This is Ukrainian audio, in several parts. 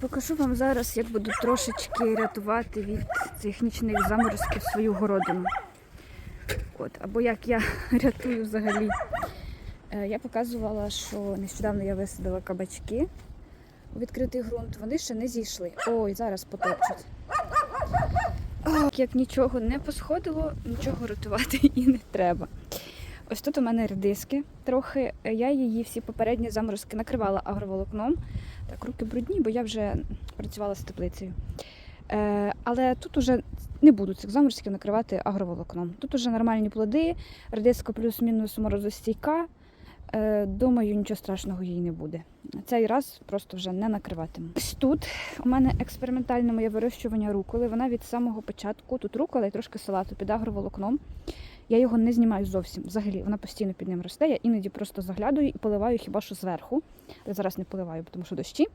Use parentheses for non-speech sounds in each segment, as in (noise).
Покажу вам зараз, як буду трошечки рятувати від цих нічних заморозків свою городину. От, або як я (laughs) рятую взагалі. Е, Я показувала, що нещодавно я висадила кабачки у відкритий ґрунт. Вони ще не зійшли. Ой, зараз потопчуть. Як нічого не посходило, нічого рятувати (laughs) і не треба. Ось тут у мене редиски трохи. Я її всі попередні заморозки накривала агроволокном. Так, руки брудні, бо я вже працювала з теплицею. Е, але тут уже не буду цих заморозків накривати агроволокном. Тут уже нормальні плоди, редиска плюс-мінус морозостійка. Е, думаю, нічого страшного їй не буде. Цей раз просто вже не накриватиму. Ось тут у мене експериментальне моє вирощування руколи. Вона від самого початку тут рукола і трошки салату під агроволокном. Я його не знімаю зовсім. Взагалі, вона постійно під ним росте. Я іноді просто заглядаю і поливаю хіба що зверху. Я зараз не поливаю, тому що дощі.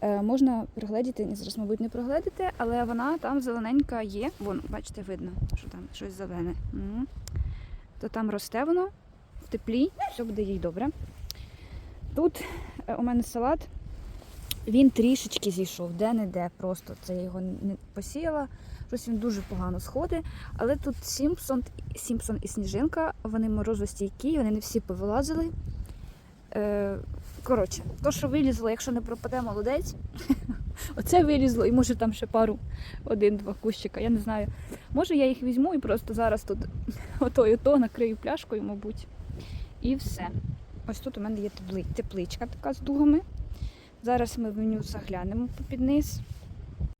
Е, можна пригледіти, ні, зараз, мабуть, не пригледіти, але вона там зелененька є. Вон, бачите, видно, що там щось зелене. Мгм. То там росте воно в теплі, все буде їй добре. Тут е, у мене салат. Він трішечки зійшов, де-не-де просто. Це я його не посіяла. Щось він дуже погано сходить. Але тут Сімпсон, Сімпсон і Сніжинка, вони морозостійкі, вони не всі повилазили. Е, коротше, то, що вилізло, якщо не пропаде молодець, (laughs) оце вилізло, і може там ще пару, один-два кущика, я не знаю. Може я їх візьму і просто зараз тут (laughs) ото і то накрию пляшкою, мабуть. І все. Ось тут у мене є тепличка така з дугами. Зараз ми в меню заглянемо під низ.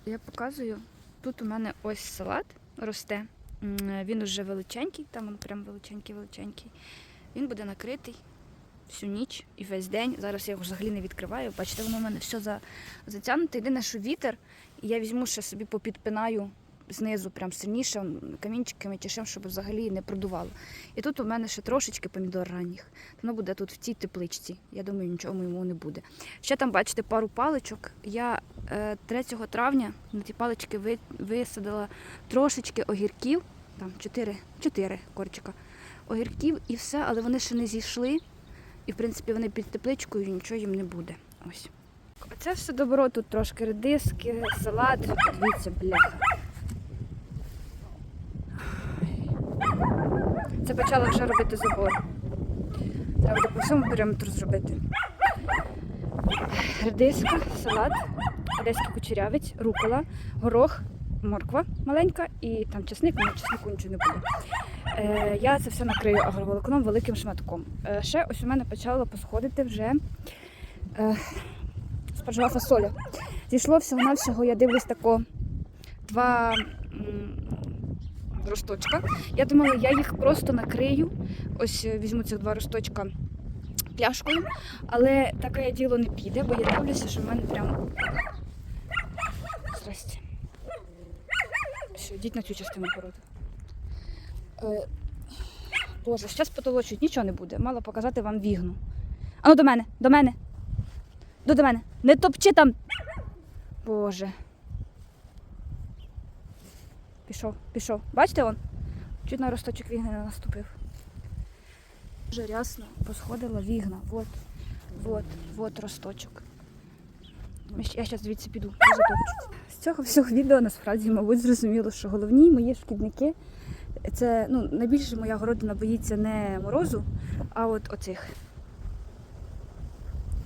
Я показую, тут у мене ось салат росте. Він уже величенький, там він прям величенький-величенький. Він буде накритий всю ніч і весь день. Зараз я його взагалі не відкриваю. Бачите, воно в мене все за, затягнуте. Єдине, що вітер, і я візьму ще собі попідпинаю знизу прям сильніше камінчиками чи щоб взагалі не продувало. І тут у мене ще трошечки помідор ранніх. Воно буде тут в цій тепличці. Я думаю, нічого йому не буде. Ще там, бачите, пару паличок. Я е, 3 травня на ті палички ви, висадила трошечки огірків, там 4, 4 корчика огірків і все, але вони ще не зійшли. І, в принципі, вони під тепличкою, і нічого їм не буде. Ось. Оце все добро, тут трошки редиски, салат. Дивіться, бляха. Це почала вже робити забор. Треба буде по всьому периметру зробити. Редиска, салат, одеський кучерявець, рукола, горох, морква маленька і там чесник, але чеснику нічого не буде. Е, я це все накрию агроволокном великим шматком. Е, ще ось у мене почало посходити вже е, спаржова фасоля. Зійшло всього-навсього, я дивлюсь тако два м, росточка. Я думала, я їх просто накрию. Ось е, візьму цих два росточка пляшкою, але таке діло не піде, бо я дивлюся, що в мене прям. Здрасте. Все, йдіть на цю частину породи. Е, Боже, зараз потолочують, нічого не буде. Мало показати вам вігну. Ану до мене, до мене. До мене. Не топчи там. Боже. Пішов, пішов. Бачите он? Чуть на росточок вігни не наступив. Дуже рясно посходила вігна. Вот, вот, вот росточок. Я зараз звідси піду. З цього всього відео насправді, мабуть, зрозуміло, що головні мої шкідники це ну, найбільше моя городина боїться не морозу, а от оцих.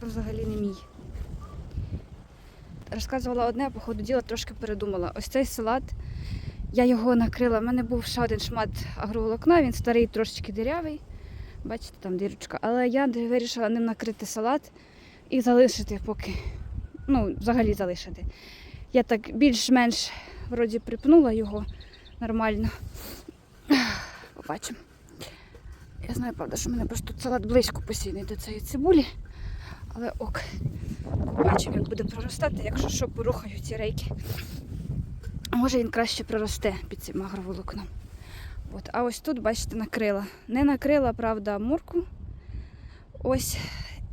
Взагалі не мій. Розказувала одне, а по ходу діла трошки передумала. Ось цей салат, я його накрила. У мене був ще один шмат агроволокна, він старий, трошечки дирявий. Бачите, там дірочка. Але я вирішила ним накрити салат і залишити поки. Ну, взагалі залишити. Я так більш-менш вроді припнула його нормально. (sighs) Побачимо. Я знаю, правда, що в мене просто салат близько посійний до цієї цибулі. Але ок. Побачимо, як буде проростати, якщо що, порухаю ці рейки. Може він краще проросте під цим агроволокном. От. А ось тут, бачите, накрила. Не накрила, правда, мурку. Ось.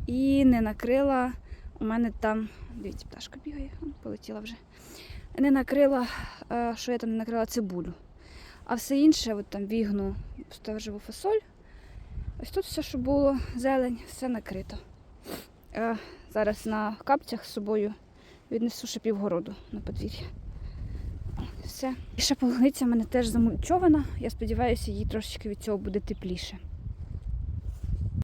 І не накрила. У мене там. Дивіться, пташка бігає, полетіла вже. Не накрила, е, що я там не накрила цибулю. А все інше, от там вігну стержеву фасоль. Ось тут все, що було, зелень, все накрито. Е, зараз на капцях з собою Віднесу ще півгороду на подвір'я. Все. І ще полуниця в мене теж замульчована. Я сподіваюся, їй трошечки від цього буде тепліше.